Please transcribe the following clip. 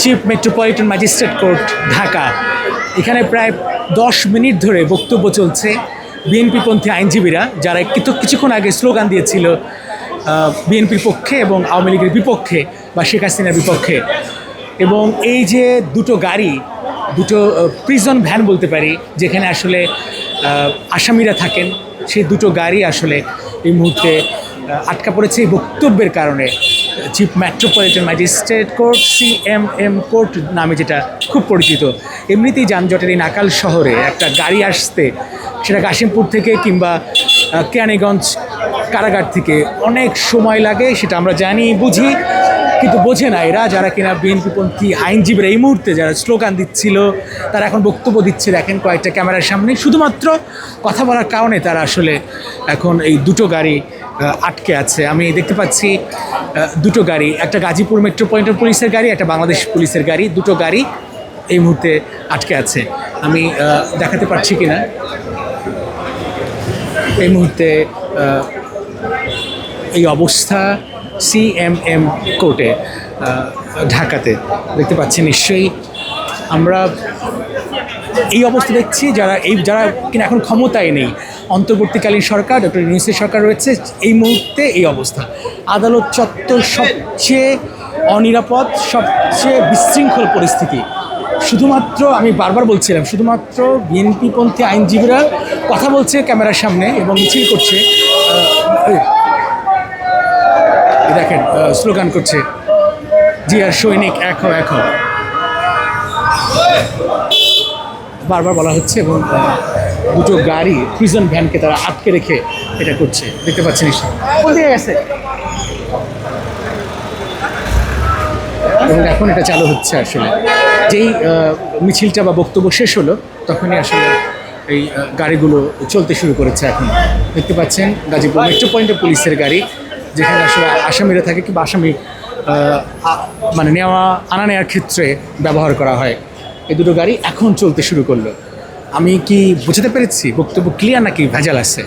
Chief metropolitan magistrate court, Dhaka. এখানে প্রায় দশ মিনিট ধরে বক্তব্য চলছে বিএনপিপন্থী আইনজীবীরা, যারা কিন্তু কিছুক্ষণ আগে স্লোগান দিয়েছিল বিএনপির পক্ষে এবং আওয়ামী লীগের বিপক্ষে বা শেখ হাসিনার বিপক্ষে। এবং এই যে দুটো গাড়ি, দুটো প্রিজন ভ্যান বলতে পারি, যেখানে আসলে আসামিরা থাকেন, সেই দুটো গাড়ি আসলে এই মুহূর্তে আটকা পড়েছে এই বক্তব্যের কারণে। Chief metropolitan magistrate court C M M court নামে যেটা খুব পরিচিত। এমনিতেই যানজটের এই নাকাল শহরে একটা গাড়ি আসতে, সেটা কাশিমপুর থেকে কিংবা কেয়ানীগঞ্জ কারাগার থেকে অনেক সময় লাগে, সেটা আমরা জানি, বুঝি। কিন্তু বোঝে না এরা, যারা কিনা বিএনপিপন্থী আইনজীবীরা এই মুহূর্তে যারা স্লোগান দিচ্ছিল, তারা এখন বক্তব্য দিচ্ছে, দেখেন কয়েকটা ক্যামেরার সামনে। শুধুমাত্র কথা বলার কারণে তারা আসলে এখন এই দুটো গাড়ি আটকে আছে। আমি দেখতে পাচ্ছি দুটো গাড়ি, একটা গাজীপুর মেট্রোপলিটন পুলিশের গাড়ি, একটা বাংলাদেশ পুলিশের গাড়ি, দুটো গাড়ি এই মুহূর্তে আটকে আছে। আমি দেখাতে পারছি কিনা? এই মুহূর্তে এই অবস্থা সিএমএম কোর্টে ঢাকাতে। দেখতে পাচ্ছি নিশ্চয়ই আমরা এই অবস্থা দেখছি যারা এই, যারা কিনা এখন ক্ষমতায় নেই। অন্তর্বর্তীকালীন সরকার, ডক্টর ইউনিসের সরকার রয়েছে, এই মুহূর্তে এই অবস্থা। আদালত চত্বর সবচেয়ে অনিরাপদ, সবচেয়ে বিশৃঙ্খল পরিস্থিতি। শুধুমাত্র আমি বারবার বলছিলাম, শুধুমাত্র বিএনপিপন্থী আইনজীবীরা কথা বলছে ক্যামেরার সামনে এবং মিছিল করছে দেখেন স্লোগান করছে, জি আর সৈনিক হও এক বারবার বলা হচ্ছে এবং দুটো গাড়ি প্রিজন ভ্যানকে তারা আটকে রেখে এটা করছে। দেখতে পাচ্ছেন গেছে? এবং এখন এটা চালু হচ্ছে আসলে। যেই মিছিলটা বা বক্তব্য শেষ হলো, তখনই আসলে এই গাড়িগুলো চলতে শুরু করেছে এখন। দেখতে পাচ্ছেন, গাজীপুর মেট্রো পয়েন্টের পুলিশের গাড়ি। যেখানে আসলে আসামিরা থাকে কিংবা আসামি মানে নেওয়া, আনা নেওয়ার ক্ষেত্রে ব্যবহার করা হয়। এই দুটো গাড়ি এখন চলতে শুরু করল। আমি কি বুঝতে পেরেছি? বক্তব্য ক্লিয়ার নাকি ভেজাল আছে?